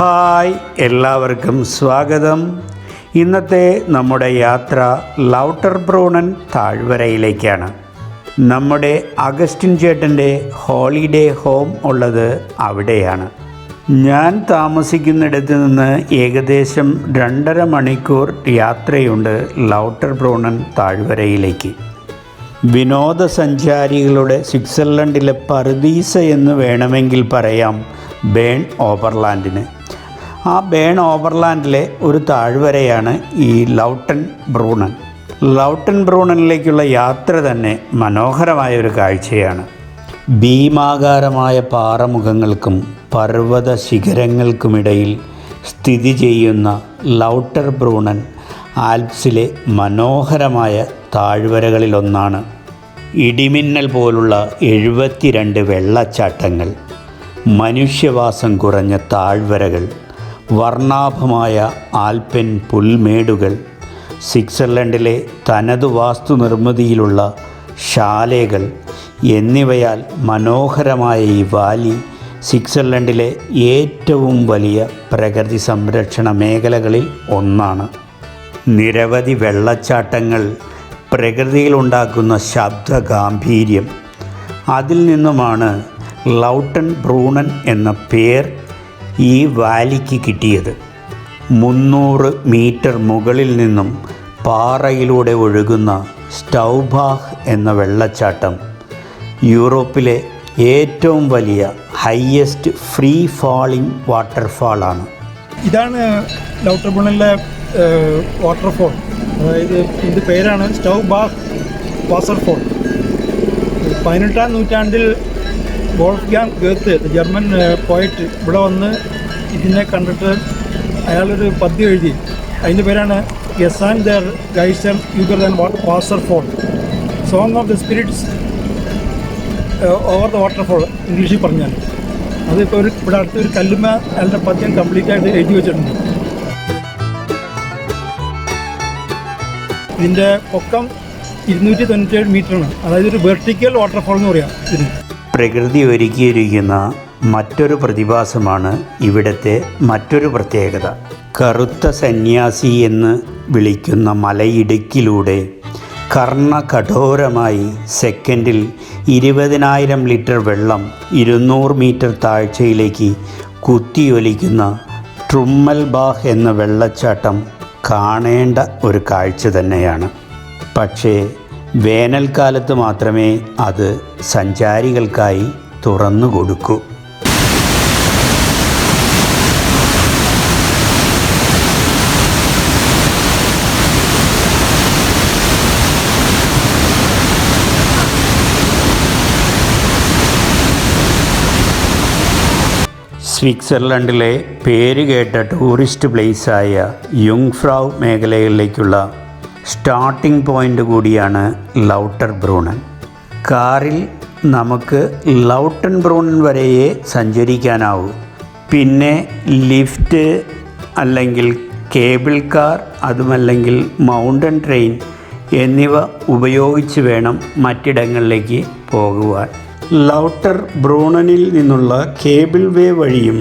Hi എല്ലാവർക്കും സ്വാഗതം. ഇന്നത്തെ നമ്മുടെ യാത്ര ലൗട്ടർ ബ്രോണൻ താഴ്വരയിലേക്കാണ്. നമ്മുടെ അഗസ്റ്റിൻ ചേട്ടന്റെ ഹോളിഡേ ഹോം ഉള്ളത് അവിടെയാണ്. ഞാൻ താമസിക്കുന്നിടത്ത് നിന്ന് ഏകദേശം രണ്ടര മണിക്കൂർ യാത്രയുണ്ട് ലൗട്ടർ ബ്രോണൻ താഴ്വരയിലേക്ക്. വിനോദസഞ്ചാരികളുടെ സ്വിറ്റ്സർലൻഡിലെ പറുദീസ എന്ന് വേണമെങ്കിൽ പറയാം ബേൺ ഓവർലാൻഡിന്. ആ ബേൺ ഓവർലാൻഡിലെ ഒരു താഴ്വരയാണ് ഈ ലൗട്ടൻ ബ്രൂണൻ. ലൗട്ടൻ ബ്രൂണനിലേക്കുള്ള യാത്ര തന്നെ മനോഹരമായ ഒരു കാഴ്ചയാണ്. ഭീമാകാരമായ പാറമുഖങ്ങൾക്കും പർവത ശിഖരങ്ങൾക്കുമിടയിൽ സ്ഥിതി ചെയ്യുന്ന ലൗട്ടർ ബ്രൂണൻ ആൽപ്സിലെ മനോഹരമായ താഴ്വരകളിലൊന്നാണ്. ഇടിമിന്നൽ പോലുള്ള എഴുപത്തിരണ്ട് വെള്ളച്ചാട്ടങ്ങൾ മനുഷ്യവാസം കുറഞ്ഞ താഴ്വരകൾ വർണാഭമായ ആൽപ്പൻ പുൽമേടുകൾ സ്വിറ്റ്സർലൻഡിലെ തനതു വാസ്തു നിർമ്മിതിയിലുള്ള ശാലകൾ എന്നിവയാൽ മനോഹരമായ ഈ വാലി സ്വിറ്റ്സർലൻഡിലെ ഏറ്റവും വലിയ പ്രകൃതി സംരക്ഷണ മേഖലകളിൽ ഒന്നാണ്. നിരവധി വെള്ളച്ചാട്ടങ്ങൾ പ്രകൃതിയിലുണ്ടാക്കുന്ന ശബ്ദ ഗാംഭീര്യം അതിൽ നിന്നുമാണ് ലൗട്ടൺ ബ്രൂണൻ എന്ന പേർ ഈ വാലിക്ക് കിട്ടിയത്. മുന്നൂറ് മീറ്റർ മുകളിൽ നിന്നും പാറയിലൂടെ ഒഴുകുന്ന സ്റ്റൗബാഹ് എന്ന വെള്ളച്ചാട്ടം യൂറോപ്പിലെ ഏറ്റവും വലിയ ഹയ്യസ്റ്റ് ഫ്രീ ഫാളിംഗ് വാട്ടർഫാളാണ് ഇതാണ് ലൗട്ടർ ബുണലിലെ വാട്ടർഫോൾ അതായത് ഇതിന്റെ പേരാണ് സ്റ്റൗബാഹ് വാട്ടർഫോൾ. പതിനെട്ടാം നൂറ്റാണ്ടിൽ വോൾഫ്ഗാങ് ഗേത്ത് ജർമ്മൻ പോയറ്റ് ഇവിടെ വന്ന് ഇതിനെ കണ്ടിട്ട് അയാളൊരു പദ്യം എഴുതി. അതിന്റെ പേരാണ് yes and there geyser യുഗർ than waterfall. Song of the spirits over the waterfall ഇംഗ്ലീഷിൽ പറഞ്ഞാൽ. അതിപ്പോൾ ഒരു ഇവിടെ അടുത്തൊരു കല്ലുമ അയാളുടെ പദ്യം കംപ്ലീറ്റ് ആയിട്ട് എഴുതി വെച്ചിട്ടുണ്ട്. ഇതിന്റെ പൊക്കം ഇരുന്നൂറ്റി തൊണ്ണൂറ്റേഴ് മീറ്ററാണ്. അതായത് ഒരു വെർട്ടിക്കൽ വാട്ടർഫോൾ എന്ന് പറയാം ഇതിന്. പ്രകൃതി ഒരുക്കിയിരിക്കുന്ന മറ്റൊരു പ്രതിഭാസമാണ് ഇവിടുത്തെ മറ്റൊരു പ്രത്യേകത. കറുത്ത സന്യാസി എന്ന് വിളിക്കുന്ന മലയിടുക്കിലൂടെ കർണകഠോരമായി സെക്കൻഡിൽ ഇരുപതിനായിരം ലിറ്റർ വെള്ളം ഇരുന്നൂറ് മീറ്റർ താഴ്ചയിലേക്ക് കുത്തിയൊലിക്കുന്ന ട്രുമ്മൽ ബാഹ് എന്ന വെള്ളച്ചാട്ടം കാണേണ്ട ഒരു കാഴ്ച തന്നെയാണ്. പക്ഷേ വേനൽക്കാലത്ത് മാത്രമേ അത് സഞ്ചാരികൾക്കായി തുറന്നു കൊടുക്കൂ. സ്വിറ്റ്സർലൻഡിലെ പേരുകേട്ട ടൂറിസ്റ്റ് പ്ലേസായ യുങ്ഫ്രൗ മേഖലകളിലേക്കുള്ള സ്റ്റാർട്ടിംഗ് പോയിന്റ് കൂടിയാണ് ലൗട്ടർ ബ്രൂണൻ കാറിൽ നമുക്ക് ലൗട്ടൺ ബ്രൂണൻ വരെയേ സഞ്ചരിക്കാനാവൂ. പിന്നെ ലിഫ്റ്റ് അല്ലെങ്കിൽ കേബിൾ കാർ അതുമല്ലെങ്കിൽ മൗണ്ടൻ ട്രെയിൻ എന്നിവ ഉപയോഗിച്ച് വേണം മറ്റിടങ്ങളിലേക്ക് പോകുവാൻ. ലൗട്ടർ ബ്രൂണനിൽ നിന്നുള്ള കേബിൾ വേ വഴിയും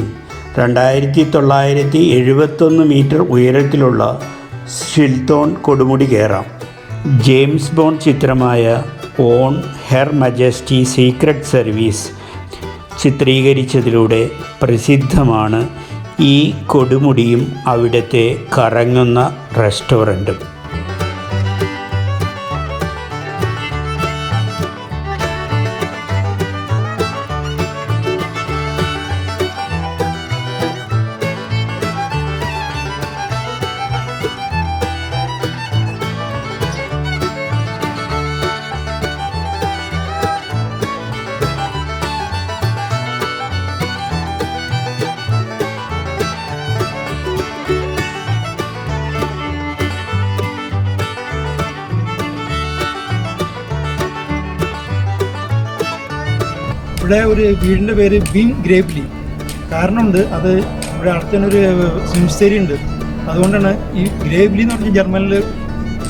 രണ്ടായിരത്തി തൊള്ളായിരത്തി എഴുപത്തൊന്ന് മീറ്റർ ഉയരത്തിലുള്ള ഷിൽത്തോൺ കൊടുമുടി കയറാം ജെയിംസ് ബോൺ ചിത്രമായ on her majesty secret service ചിത്രീകരിച്ചതിലൂടെ പ്രസിദ്ധമാണ് ഈ കൊടുമുടിയും അവിടുത്തെ കറങ്ങുന്ന റെസ്റ്റോറന്റും ഇവിടെ ഒരു വീടിന്റെ പേര് ബീം ഗ്രേപ്ലി കാരണമുണ്ട് അത് ഇവിടെ അടുത്തന്നൊരു സിംസ്തേരി ഉണ്ട്. അതുകൊണ്ടാണ് ഈ ഗ്രേപ്ലി എന്ന് പറഞ്ഞ ജർമ്മനിൽ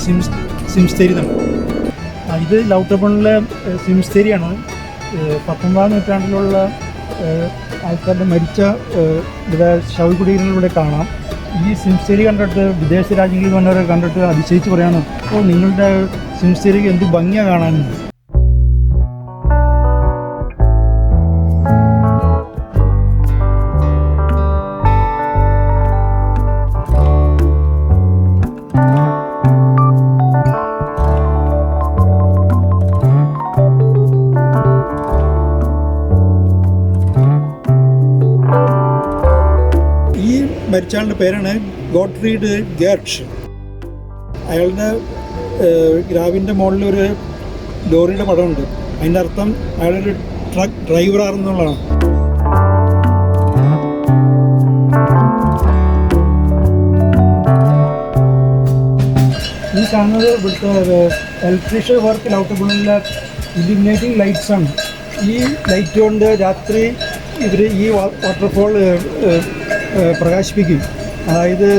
സിംസ് സിംസ്തേരി തന്നെ ഇത് ലൗട്ടപ്പണിലെ സിംസ്തേരിയാണ് പത്തൊമ്പതാം നൂറ്റാണ്ടിലുള്ള ആൾക്കാരുടെ മരിച്ച ഇവിടെ ശവകുടീരങ്ങളിലൂടെ കാണാം. ഈ സിംസ്റ്റേരി കണ്ടിട്ട് വിദേശ രാജ്യങ്ങളിൽ വന്നവരെ കണ്ടിട്ട് അതിശയിച്ച് പറയാണ് അപ്പോൾ നിങ്ങളുടെ സിംസ്റ്റേരിക്ക് എന്ത് ഭംഗിയാണ് കാണാനെന്ന് ഈ മരിച്ചാളുടെ പേരാണ് ഗോഡ്രീഡ് ഗേർച്ച്. അയാളുടെ ഗ്രാവിന്റെ മുകളിൽ ഒരു ലോറിയുടെ പടമുണ്ട്. അതിന്റെ അർത്ഥം അയാളൊരു ട്രക്ക് ഡ്രൈവറാണെന്നുള്ളതാണ് ഈ കാണുന്നത് ഇവിടുത്തെ ഇലക്ട്രീഷ്യൻ വർക്ക് ലൗട്ടബിളിലെ ഇലിമിനേറ്റിംഗ് ലൈറ്റ്സ് ആണ്. ഈ ലൈറ്റ് കൊണ്ട് രാത്രി ഇവർ ഈ വാട്ടർഫോൾ പ്രകാശിപ്പിക്കും. അതായത്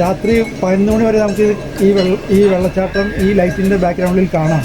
രാത്രി പതിനൊന്ന് മണി വരെ നമുക്ക് ഈ വെള്ള ഈ വെള്ളച്ചാട്ടം ഈ ലൈറ്റിന്റെ ബാക്ക്ഗ്രൗണ്ടിൽ കാണാം.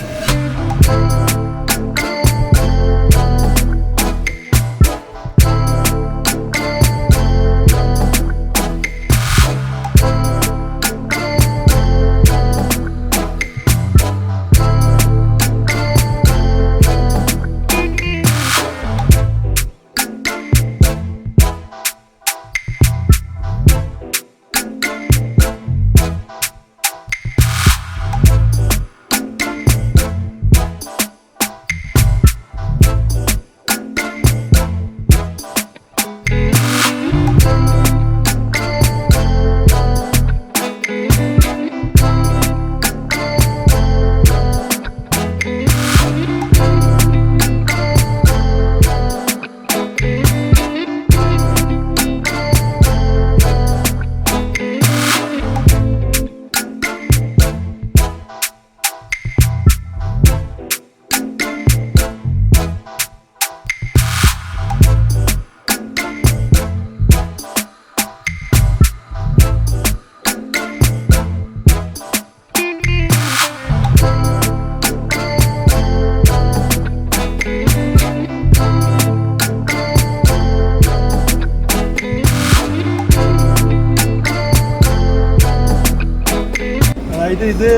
അതായത് ഇത്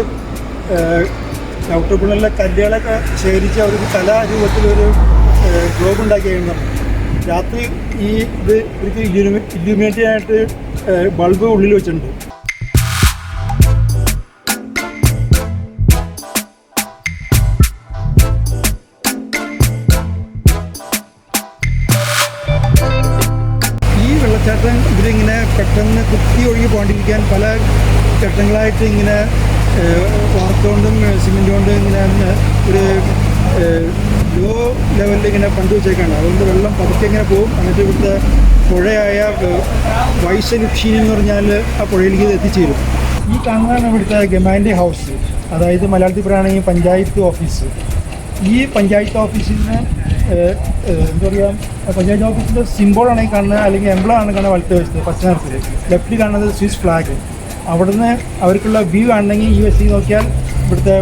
ഔട്ടർപുള്ളിലെ കല്ലുകളൊക്കെ ശേഖരിച്ച് അവർക്ക് കലാരൂപത്തിലൊരു ഗ്ലോബ് ഉണ്ടാക്കിയിരുന്നു രാത്രി ഈ ഇത് ഇവർക്ക് ആയിട്ട് ബൾബ് ഉള്ളിൽ വെച്ചിട്ടുണ്ട്. പെട്ടെന്ന് കുത്തി ഒഴുകി പോകാണ്ടിരിക്കാൻ പല ഘട്ടങ്ങളായിട്ട് ഇങ്ങനെ വാർത്തുകൊണ്ടും സിമെന്റ് കൊണ്ടും ഇങ്ങനെ ഒരു ലോ ലെവലിൽ ഇങ്ങനെ പണ്ട് വെച്ചേക്കാണ്. അതുകൊണ്ട് വെള്ളം പതുക്കെ ഇങ്ങനെ പോകും. എന്നിട്ട് ഇവിടുത്തെ പുഴയായ വൈശലുക്ഷി എന്ന് പറഞ്ഞാൽ ആ പുഴയിലേക്ക് ഇത് എത്തിച്ചേരും. ഈ കാണുന്നതാണ് ഇവിടുത്തെ ഗമാന്റെ ഹൗസ്. അതായത് മലയാളത്തിൽ പറയുകയാണെങ്കിൽ പഞ്ചായത്ത് ഓഫീസ്. ഈ പഞ്ചായത്ത് ഓഫീസിൽ ഏഹ്, എന്താ പറയുക പഞ്ചായത്ത് ഓഫീസിന്റെ സിംബോളാണ് ഈ കാണുന്നത് അല്ലെങ്കിൽ എംബ്ലമാണ് കാണുന്നത് വലത്ത് വശത്ത് പച്ച നിറത്തിൽ ലെഫ്റ്റിൽ കാണുന്നത് സ്വിസ് ഫ്ലാഗ് അവിടുന്ന് അവർക്കുള്ള വ്യൂ കാണണമെങ്കിൽ എസ് സി നോക്കിയാൽ ഇവിടുത്തെ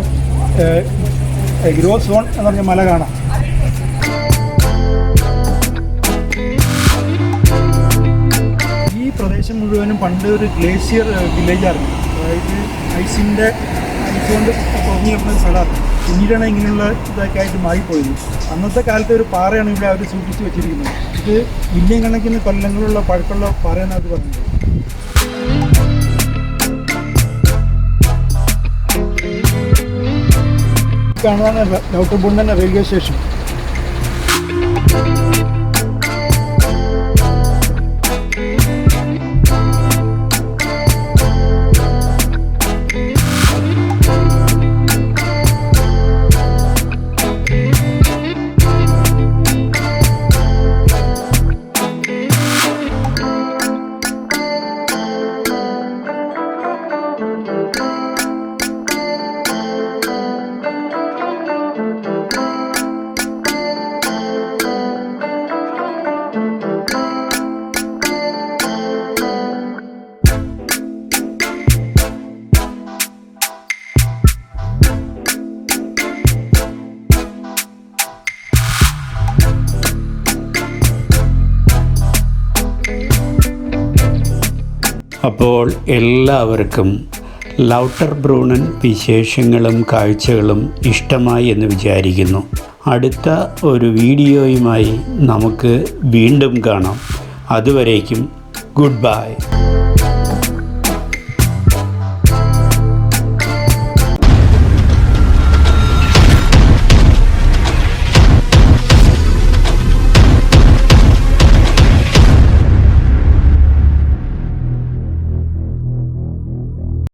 ഗ്രോ സോൺ എന്ന് പറഞ്ഞ മല കാണാം. ഈ പ്രദേശം മുഴുവനും പണ്ട് ഒരു ഗ്ലേഷ്യർ വില്ലേജായിരുന്നു അതായത് ഐസിന്റെ ഐസ് കൊണ്ട് പൊങ്ങി കിടന്ന സ്ഥലമാണ് പിന്നീടാണ് ഇങ്ങനെയുള്ള ഇതൊക്കെ ആയിട്ട് മാറിപ്പോയത്. അന്നത്തെ കാലത്തെ ഒരു പാറയാണ് ഇവിടെ അവർ സൂക്ഷിച്ച് വെച്ചിരിക്കുന്നത്. ഇത് മില്യൺ കണക്കിന് കൊല്ലങ്ങളുള്ള പഴക്കമുള്ള പാറയാണ് അവർ പറഞ്ഞത്. കാണുന്നതാണ് ഡോക്ടർ ബുണ്ടന്റെ റെയിൽവേ സ്റ്റേഷൻ. അപ്പോൾ എല്ലാവർക്കും ലൗട്ടർ ബ്രൂണൻ വിശേഷങ്ങളും കാഴ്ചകളും ഇഷ്ടമായി എന്ന് വിചാരിക്കുന്നു. അടുത്ത ഒരു വീഡിയോയുമായി നമുക്ക് വീണ്ടും കാണാം. അതുവരേക്കും ഗുഡ് ബൈ.